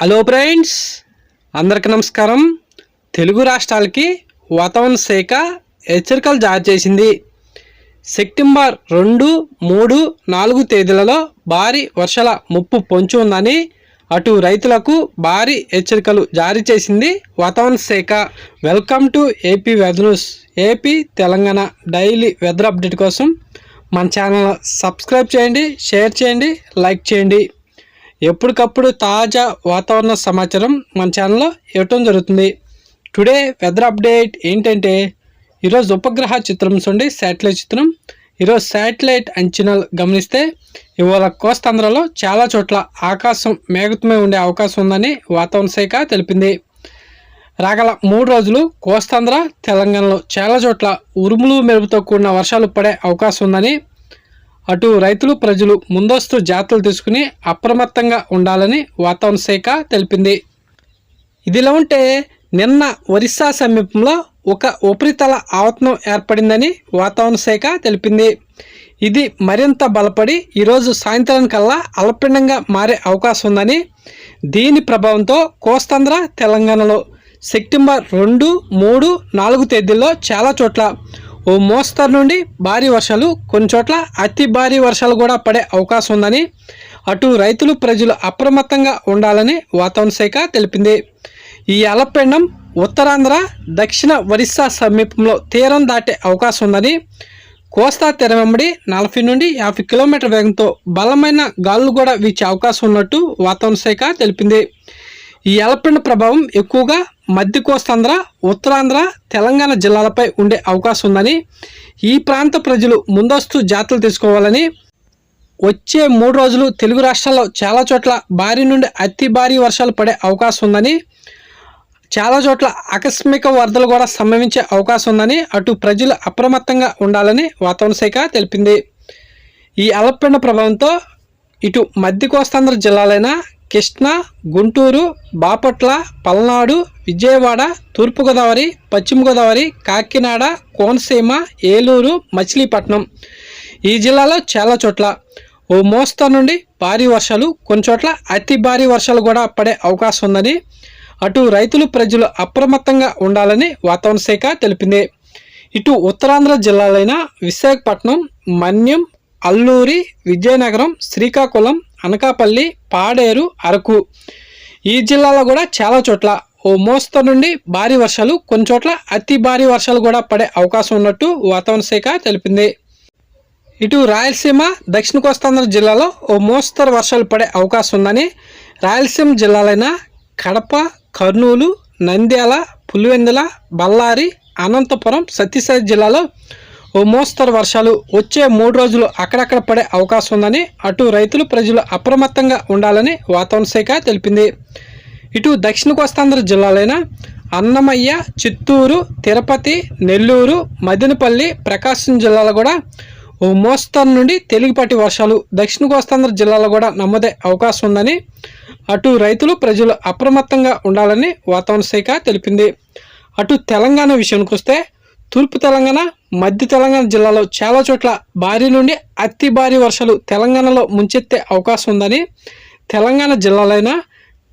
Hello friends అందరికి నమస్కారం. తెలుగు రాష్ట్రాలకి వాతావరణ శాఖ హెచ్చరికలు జారీ చేసింది. సెప్టెంబర్ రెండు మూడు నాలుగు తేదీలలో భారీ వర్షాల ముప్పు పొంచి ఉందని అటు రైతులకు భారీ హెచ్చరికలు జారీ చేసింది వాతావరణ శాఖ. Welcome to AP weather news AP Telangana daily weather update కోసం మన ఛానల్ సబ్స్క్రైబ్ చేయండి షేర్ చేయండి లైక్ చేయండి. ఎప్పటికప్పుడు తాజా వాతావరణ సమాచారం మన ఛానల్లో ఇవ్వటం జరుగుతుంది. టుడే వెదర్ అప్డేట్ ఏంటంటే ఈరోజు ఉపగ్రహ చిత్రం చూడండి శాటిలైట్ చిత్రం ఈరోజు శాటిలైట్ అంచనాలు గమనిస్తే ఇవాళ కోస్తాంధ్రలో చాలా చోట్ల ఆకాశం మేఘతమై ఉండే అవకాశం ఉందని వాతావరణ శాఖ తెలిపింది. రాగల మూడు రోజులు కోస్తాంధ్ర తెలంగాణలో చాలా చోట్ల ఉరుములు మెరుపుతో కూడిన వర్షాలు పడే అవకాశం ఉందని అటు రైతులు ప్రజలు ముందస్తు జాగ్రత్తలు తీసుకుని అప్రమత్తంగా ఉండాలని వాతావరణ శాఖ తెలిపింది. ఇదిలా ఉంటే నిన్న ఒరిస్సా సమీపంలో ఒక ఉపరితల ఆవతనం ఏర్పడిందని వాతావరణ శాఖ తెలిపింది. ఇది మరింత బలపడి ఈరోజు సాయంత్రానికల్లా అల్పపీండంగా మారే అవకాశం ఉందని దీని ప్రభావంతో కోస్తాంధ్ర తెలంగాణలో సెప్టెంబర్ రెండు మూడు నాలుగు తేదీల్లో చాలా చోట్ల ఓ మోస్తరు నుండి భారీ వర్షాలు కొన్ని చోట్ల అతి భారీ వర్షాలు కూడా పడే అవకాశం ఉందని అటు రైతులు ప్రజలు అప్రమత్తంగా ఉండాలని వాతావరణ శాఖ తెలిపింది. ఈ అలపెండం ఉత్తరాంధ్ర దక్షిణ ఒరిస్సా సమీపంలో తీరం దాటే అవకాశం ఉందని కోస్తా తీరం వెంబడి నలభై నుండి యాభై కిలోమీటర్ వేగంతో బలమైన గాలులు కూడా వీచే అవకాశం ఉన్నట్టు వాతావరణ శాఖ తెలిపింది. ఈ ఎలపిండ ప్రభావం ఎక్కువగా మధ్య కోస్తాంధ్ర ఉత్తరాంధ్ర తెలంగాణ జిల్లాలపై ఉండే అవకాశం ఉందని ఈ ప్రాంత ప్రజలు ముందస్తు జాగ్రత్తలు తీసుకోవాలని వచ్చే మూడు రోజులు తెలుగు రాష్ట్రాల్లో చాలా చోట్ల భారీ నుండి అతి భారీ వర్షాలు పడే అవకాశం ఉందని చాలా చోట్ల ఆకస్మిక వరదలు కూడా సంభవించే అవకాశం ఉందని అటు ప్రజలు అప్రమత్తంగా ఉండాలని వాతావరణ శాఖ తెలిపింది. ఈ అలపిండ ప్రభావంతో ఇటు మధ్య కోస్తాంధ్ర జిల్లాలైన కృష్ణా గుంటూరు బాపట్ల పల్నాడు విజయవాడ తూర్పుగోదావరి పశ్చిమగోదావరి కాకినాడ కోనసీమ ఏలూరు మచిలీపట్నం. ఈ జిల్లాలో చాలా చోట్ల ఓ మోస్తరు నుండి భారీ వర్షాలు కొన్ని చోట్ల అతి భారీ వర్షాలు కూడా పడే అవకాశం ఉందని అటు రైతులు ప్రజలు అప్రమత్తంగా ఉండాలని వాతావరణ శాఖ తెలిపింది. ఇటు ఉత్తరాంధ్ర జిల్లాలైన విశాఖపట్నం మన్యం అల్లూరి విజయనగరం శ్రీకాకుళం అనకాపల్లి పాడేరు అరకు. ఈ జిల్లాలో కూడా చాలా చోట్ల ఓ మోస్తరు నుండి భారీ వర్షాలు కొన్ని చోట్ల అతి భారీ వర్షాలు కూడా పడే అవకాశం ఉన్నట్టు వాతావరణ శాఖ తెలిపింది. ఇటు రాయలసీమ దక్షిణ కోస్తాంధ్ర జిల్లాలో ఓ మోస్తరు వర్షాలు పడే అవకాశం ఉందని రాయలసీమ జిల్లాలైన కడప కర్నూలు నంద్యాల పులివెందుల బళ్ళారి అనంతపురం సత్యసాయి జిల్లాలో ఓ మోస్తరు వర్షాలు వచ్చే మూడు రోజులు అక్కడక్కడ పడే అవకాశం ఉందని అటు రైతులు ప్రజలు అప్రమత్తంగా ఉండాలని వాతావరణ శాఖ తెలిపింది. ఇటు దక్షిణ కోస్తాంధ్ర జిల్లాలైన అన్నమయ్య చిత్తూరు తిరుపతి నెల్లూరు మదినపల్లి ప్రకాశం జిల్లాలో కూడా ఓ మోస్తరు నుండి తేలికపాటి వర్షాలు దక్షిణ కోస్తాంధ్ర జిల్లాలో కూడా నమ్మదే అవకాశం ఉందని అటు రైతులు ప్రజలు అప్రమత్తంగా ఉండాలని వాతావరణ శాఖ తెలిపింది. అటు తెలంగాణ విషయానికి వస్తే తూర్పు తెలంగాణ మధ్య తెలంగాణ జిల్లాలో చాలా చోట్ల భారీ నుండి అతి భారీ వర్షాలు తెలంగాణలో ముంచెత్తే అవకాశం ఉందని తెలంగాణ జిల్లాలైన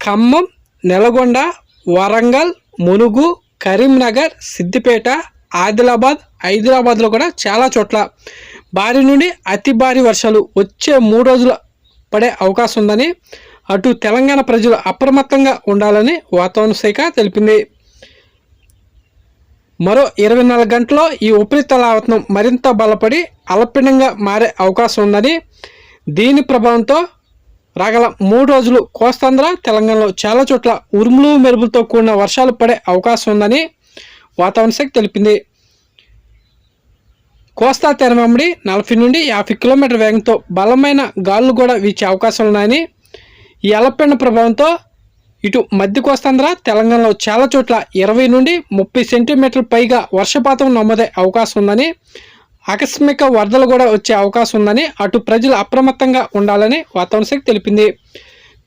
ఖమ్మం నెలగొండ వరంగల్ మునుగు కరీంనగర్ సిద్దిపేట ఆదిలాబాద్ హైదరాబాద్లో కూడా చాలా చోట్ల భారీ నుండి అతి భారీ వర్షాలు వచ్చే మూడు రోజులు పడే అవకాశం ఉందని అటు తెలంగాణ ప్రజలు అప్రమత్తంగా ఉండాలని వాతావరణ శాఖ తెలిపింది. మరో ఇరవై నాలుగు గంటల్లో ఈ ఉపరితల మరింత బలపడి అల్పపీడంగా మారే అవకాశం ఉందని దీని ప్రభావంతో రాగల మూడు రోజులు కోస్తాంధ్ర తెలంగాణలో చాలా చోట్ల ఉరుములు మెరుపులతో కూడిన వర్షాలు పడే అవకాశం ఉందని వాతావరణ శాఖ తెలిపింది. కోస్తా తెరమమ్మడి నలభై నుండి యాభై కిలోమీటర్ వేగంతో బలమైన గాలులు కూడా వీచే అవకాశం ఉన్నాయని ఈ అలపెండ ప్రభావంతో ఇటు మధ్య కోస్తాంధ్ర తెలంగాణలో చాలా చోట్ల ఇరవై నుండి ముప్పై సెంటీమీటర్ల పైగా వర్షపాతం నమోదే అవకాశం ఉందని ఆకస్మిక వరదలు కూడా వచ్చే అవకాశం ఉందని అటు ప్రజలు అప్రమత్తంగా ఉండాలని వాతావరణ శాఖ తెలిపింది.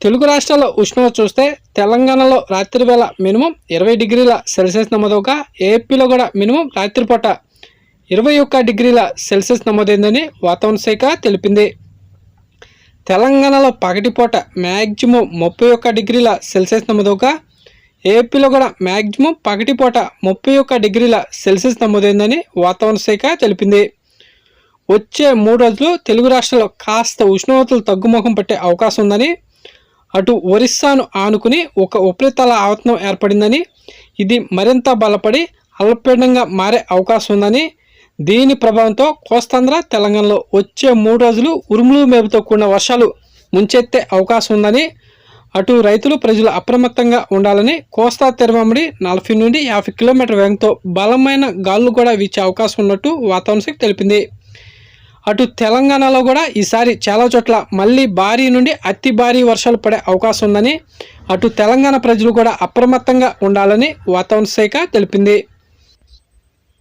తెలుగు రాష్ట్రాల్లో ఉష్ణోగ్రత చూస్తే తెలంగాణలో రాత్రి వేళ మినిమం ఇరవై డిగ్రీల సెల్సియస్ నమోదవగా ఏపీలో కూడా మినిమం రాత్రిపూట ఇరవై ఒక్క డిగ్రీల సెల్సియస్ నమోదైందని వాతావరణ శాఖ తెలిపింది. తెలంగాణలో పగటిపూట మ్యాక్సిమం ముప్పై ఒక్క డిగ్రీల సెల్సియస్ నమోదుగా ఏపీలో కూడా మ్యాక్సిమం పగటిపూట ముప్పై ఒక్క డిగ్రీల సెల్సియస్ నమోదైందని వాతావరణ శాఖ తెలిపింది. వచ్చే మూడు రోజులు తెలుగు రాష్ట్రాల్లో కాస్త ఉష్ణోగ్రతలు తగ్గుముఖం పట్టే అవకాశం ఉందని అటు ఒరిస్సాను ఆనుకుని ఒక ఉపరితల ఆవతనం ఏర్పడిందని ఇది మరింత బలపడి అల్పపీడనంగా మారే అవకాశం ఉందని దీని ప్రభావంతో కోస్తాంధ్ర తెలంగాణలో వచ్చే మూడు రోజులు ఉరుములు మేపుతో కూడిన వర్షాలు ముంచెత్తే అవకాశం ఉందని అటు రైతులు ప్రజలు అప్రమత్తంగా ఉండాలని కోస్తా తెరవమిడి నలభై నుండి యాభై కిలోమీటర్ వేగంతో బలమైన గాలులు కూడా వీచే అవకాశం ఉన్నట్టు వాతావరణ శాఖ తెలిపింది. అటు తెలంగాణలో కూడా ఈసారి చాలా చోట్ల మళ్ళీ భారీ నుండి అతి భారీ వర్షాలు పడే అవకాశం ఉందని అటు తెలంగాణ ప్రజలు కూడా అప్రమత్తంగా ఉండాలని వాతావరణ శాఖ తెలిపింది.